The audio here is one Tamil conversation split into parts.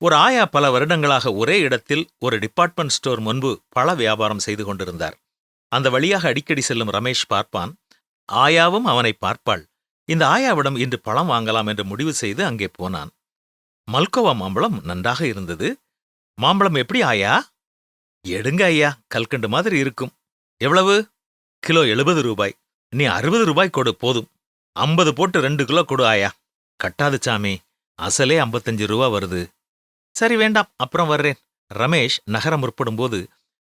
ஒரு ஆயா பல வருடங்களாக ஒரே இடத்தில் ஒரு டிபார்ட்மெண்ட் ஸ்டோர் முன்பு பழ வியாபாரம் செய்து கொண்டிருந்தார். அந்த வழியாக அடிக்கடி செல்லும் ரமேஷ் பார்ப்பான் ஆயாவும் அவனை பார்ப்பாள். இந்த ஆயாவிடம் இன்று பழம் வாங்கலாம் என்று முடிவு செய்து அங்கே போனான். மல்கோவா மாம்பழம் நன்றாக இருந்தது. மாம்பழம் எப்படி ஆயா? எடுங்க ஐயா கல்கண்டு மாதிரி இருக்கும். எவ்வளவு? கிலோ எழுபது ரூபாய். நீ அறுபது ரூபாய் கொடு போதும். ஐம்பது போட்டு ரெண்டு கிலோ கொடு ஆயா. கட்டாது சாமி. அசலே ஐம்பத்தஞ்சு ரூபா வருது. சரி வேண்டாம் அப்புறம் வர்றேன். ரமேஷ் நகரம் முற்படும்போது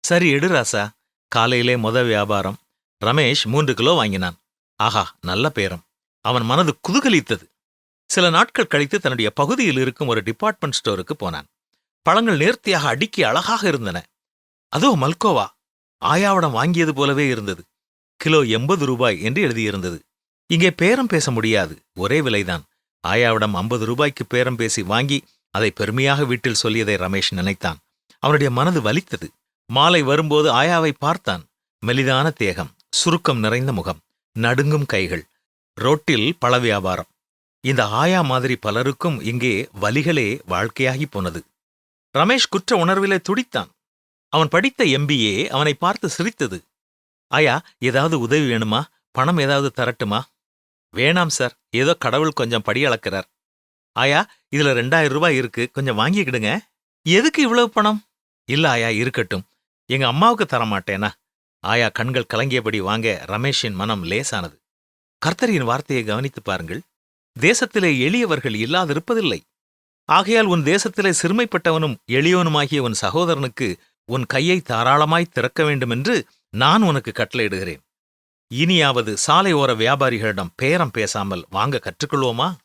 சரி எடு ராசா. காலையிலே மொத வியாபாரம். ரமேஷ் மூன்று கிலோ வாங்கினான். ஆஹா நல்ல பேரம். அவன் மனது குதுகலித்தது. சில நாட்கள் கழித்து தன்னுடைய பகுதியில் இருக்கும் ஒரு டிபார்ட்மெண்ட் ஸ்டோருக்கு போனான். பழங்கள் நேர்த்தியாக அடுக்கி அழகாக இருந்தன. அதோ மல்கோவா. ஆயாவிடம் வாங்கியது போலவே இருந்தது. கிலோ எண்பது ரூபாய் என்று எழுதியிருந்தது. இங்கே பேரம் பேச முடியாது. ஒரே விலைதான். ஆயாவிடம் ஐம்பது ரூபாய்க்கு பேரம் பேசி வாங்கி அதை பெருமையாக வீட்டில் சொல்லியதை ரமேஷ் நினைத்தான். அவனுடைய மனது வலித்தது. மாலை வரும்போது ஆயாவை பார்த்தான். மெலிதான தேகம் சுருக்கம் நிறைந்த முகம் நடுங்கும் கைகள் ரோட்டில் பழ வியாபாரம். இந்த ஆயா மாதிரி பலருக்கும் இங்கே வலிகளே வாழ்க்கையாகி போனது. ரமேஷ் குற்ற உணர்விலே துடித்தான். அவன் படித்த எம்பிஏ அவனை பார்த்து சிரித்தது. ஆயா ஏதாவது உதவி வேணுமா? பணம் ஏதாவது தரட்டுமா? வேணாம் சார் ஏதோ கடவுள் கொஞ்சம் படி அளக்கிறார் ஆயா இதுல ரெண்டாயிரம் ரூபாய் இருக்கு. கொஞ்சம் வாங்கிக்கிடுங்க. எதுக்கு இவ்வளவு பணம்? இல்ல ஆயா இருக்கட்டும். எங்க அம்மாவுக்கு தர மாட்டேனா ஆயா கண்கள் கலங்கியபடி வாங்க ரமேஷின் மனம் லேசானது. கர்த்தரின் வார்த்தையை கவனித்துப் பாருங்கள். தேசத்திலே எளியவர்கள் இல்லாதிருப்பதில்லை. ஆகையால் உன் தேசத்திலே சிறுமைப்பட்டவனும் எளியவனுமாகிய உன் சகோதரனுக்கு உன் கையை தாராளமாய் திறக்க வேண்டுமென்று நான் உனக்கு கட்டளையிடுகிறேன். இனியாவது சாலை ஓர வியாபாரிகளிடம் பேரம் பேசாமல் வாங்க கற்றுக்கொள்வோமா?